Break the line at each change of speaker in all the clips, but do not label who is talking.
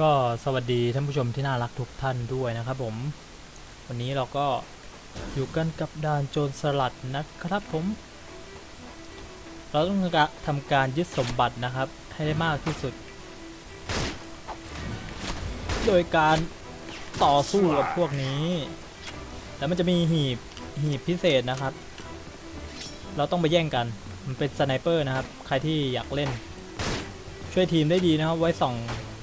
ก็สวัสดีท่านผู้ชมที่น่ารักทุกท่านด้วยนะครับผม วันนี้เราก็อยู่กันกับด่านโจรสลัดนะครับผม เราต้องทำการยึดสมบัตินะครับ ให้ได้มากที่สุด โดยการต่อสู้กับพวกนี้ แล้วมันจะมีหีบหีบพิเศษนะครับ เราต้องไปแย่งกัน มันเป็นสไนเปอร์นะครับ ใครที่อยากเล่น ช่วยทีมได้ดีนะครับ ไว้ส่อง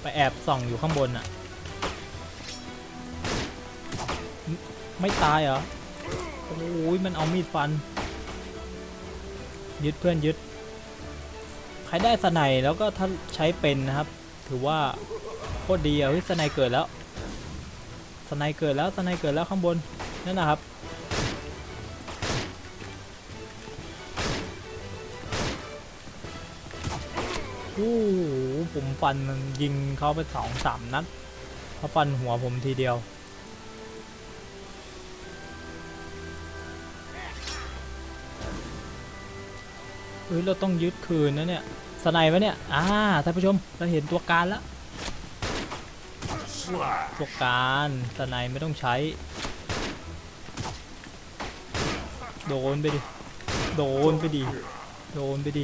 ไปแอบส่องอยู่ข้างบนอะไม่ไม่ตายเหรอ โอ้ยมันเอามีดฟัน ยึดเพื่อนยึด ใครได้สไนแล้วก็ถ้าใช้เป็นนะครับ ถือว่าโคตรดีอะเฮ้ยสไนเกิดแล้ว สไนเกิดแล้วสไนเกิดแล้วข้างบนนั่นนะครับโอ้ ผมฟันมันยิงเขาไปสองสามนัดเขาฟันหัวผมทีเดียว เฮ้ย เราต้องยึดคืนนะเนี่ย สไนปะเนี่ย อ่า ท่านผู้ชม เราเห็นตัวการแล้ว ตัวการ สไนไม่ต้องใช้ โดนไปดิ โดนไปดิ โดนไปดิ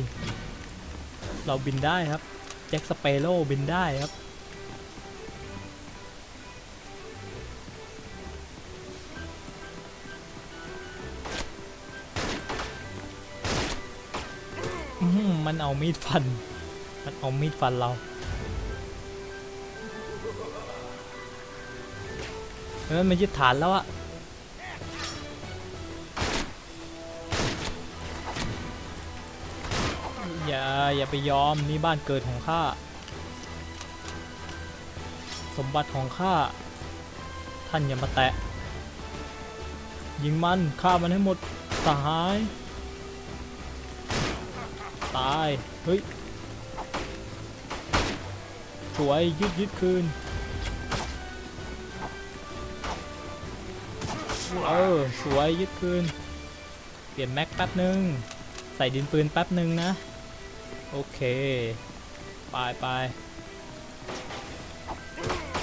เราบินได้ครับ แจ็คสเปโร่บินได้ครับ มันเอามีดฟัน มันเอามีดฟันเรา เออมันยึดฐานแล้วอะ อย่าอย่าไปยอมนี่บ้านเกิดของข้าสมบัติของข้าท่านอย่ามาแตะ ยิงมันฆ่ามันให้หมดสหาย ตายเฮ้ยสวยยึดยึดคืนเออสวยยึดคืน เปลี่ยนแม็กแป๊บหนึ่งใส่ดินปืนแป๊บหนึ่งนะ โอเค ไปไป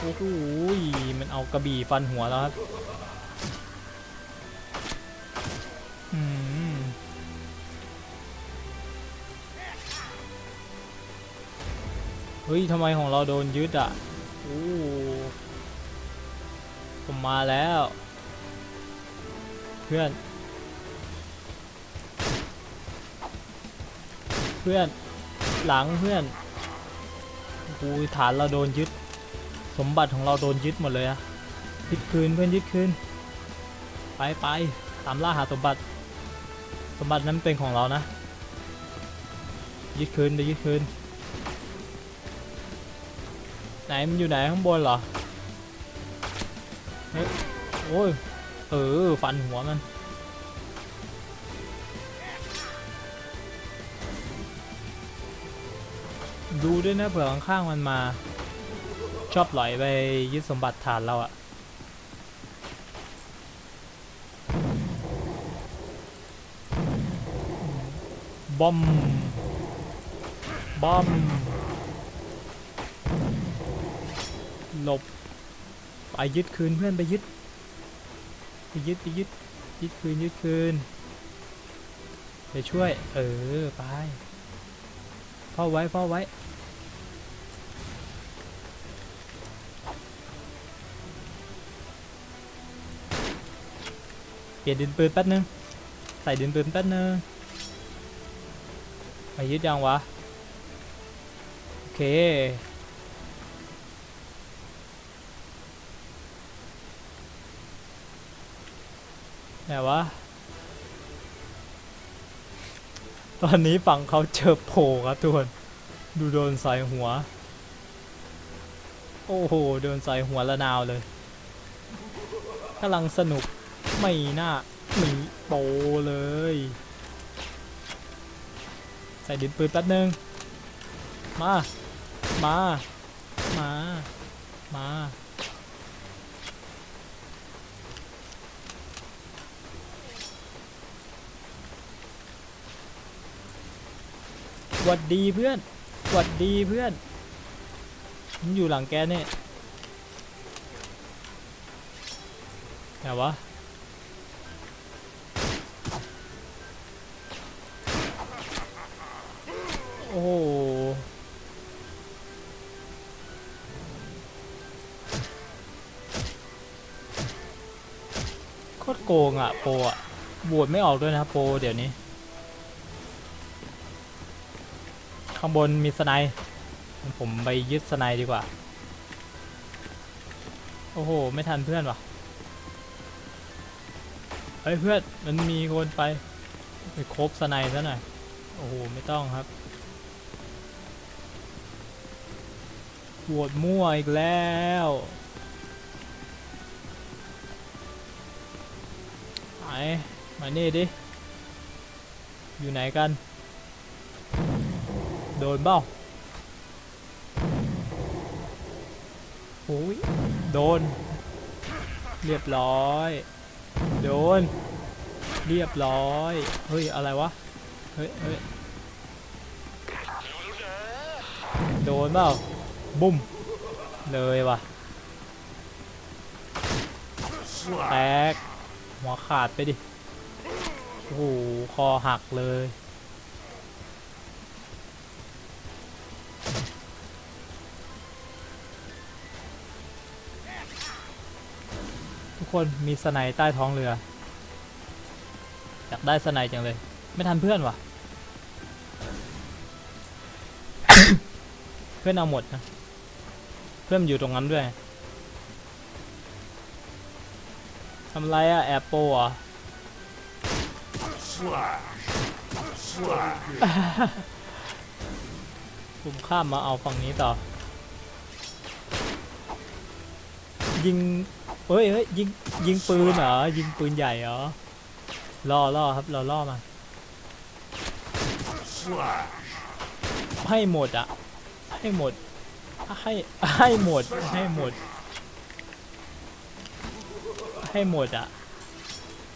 โอ้โหมันเอากระบี่ฟันหัวแล้วครับอืมเฮ้ยทำไมของเราโดนยึดอะโอ้ผมมาแล้ว เพื่อน เพื่อน หลังเพื่อนกูฐานเราโดนยึด สมบัติของเราโดนยึดหมดเลยอะยึดคืนเพื่อนยึดคืน ไปไปตามล่าหาสมบัติ สมบัตินั้นเป็นของเรานะ ยึดคืนไปยึดคืน ไหนมันอยู่ไหนข้างบนเหรอ เฮ้ยโอ้ย เออ ฟันหัวมัน ดูด้วยนะเผื่อข้างๆมันมา ชอบหลไปยึดสมบัติฐานเราอะบอม บอม หลบ ไปยึดคืนเพื่อนไปยึด ไปยึดไปยึด ยึดคืนยึดคืน ไปช่วย เออ ไปเฝ้าไว้เฝ้าไว้ เปลี่ยนดินปืนแป๊บนึง ใส่ดินปืนแป๊บนึงไปยึดยังวะ โอเค ไหนวะ ตอนนี้ฝั่งเขาเจอโผล่ครับทุกคน ดูโดนใส่หัว โอ้โห โดนใส่หัวละนาวเลยกำลังสนุก ไม่น่าหนีโปเลย ใส่ดินปืนแป๊บนึง มา มา มา มาหวัดดีเพื่อนหวัดดีเพื่อน มันอยู่หลังแกเนี่ยไหนวะ อ้โหโคตรโกงอะ โปรอะบวชไม่ออกด้วยนะโปรเดี๋ยวนี้ ข้างบนมีสไนผมไปยึดสไนดีกว่า โอ้โห ไม่ทันเพื่อนวะเฮ้ยเพื่อน มันมีคนไปไปครบสไนซะหน่อย โอ้โห ไม่ต้องครับ บวชมั่วอีกแล้ว ไหน มานี่ดิ อยู่ไหนกัน โดนเบ้าโอ้ย โดน เรียบร้อย โดน เรียบร้อย เฮ้ย อะไรวะ เฮ้ยเฮ้ยโดนเปล่า บุ้ม เลยว่ะ แตก หัวขาดไปดิ โอ้โห คอหักเลย ทุกคนมีสไนด์ใต้ท้องเรือ อยากได้สไนด์จังเลย ไม่ทันเพื่อนว่ะ เพื่อนเอาหมดนะ เพื่อนมันอยู่ตรงนั้นด้วยทำไรอะแอบโปอะผมข้ามมาเอาฝั่งนี้ต่อ ยิงเฮ้ยเฮ้ยยิงยิงปืนเหรอ ยิงปืนใหญ่เหรอล่อล่อครับเราล่อมาให้หมดอะให้หมด ให้ให้หมดให้หมด ให้หมดอะ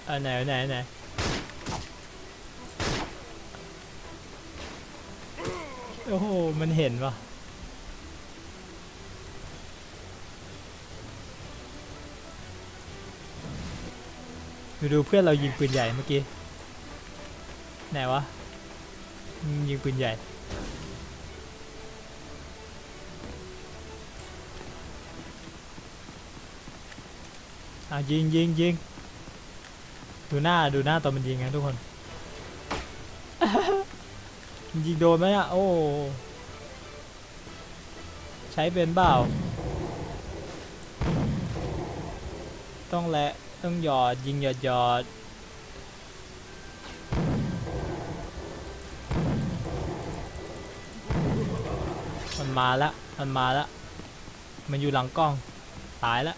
อันไหนไหนไหนโอ้โห มันเห็นปะดูดูเพื่อนเรายิงปืนใหญ่เมื่อกี้ ไหนวะ ยิงปืนใหญ่ อะยิงยิงยิงดูหน้าดูหน้าตอนมันยิงนะทุกคน ยิงโดนไหมอะโอ้ใช้เป็นเปล่าต้องแหละต้องหยอดยิงหยอดหยอดมันมาแล้วมันมาแล้วมันอยู่หลังกล้องตายแล้ว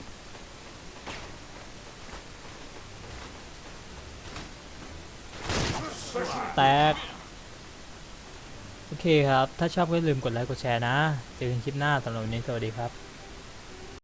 แตก โอเคครับ ถ้าชอบก็อย่าลืมกดไลค์กดแชร์นะ เจอกันคลิปหน้าสำหรับวันนี้สวัสดีครับ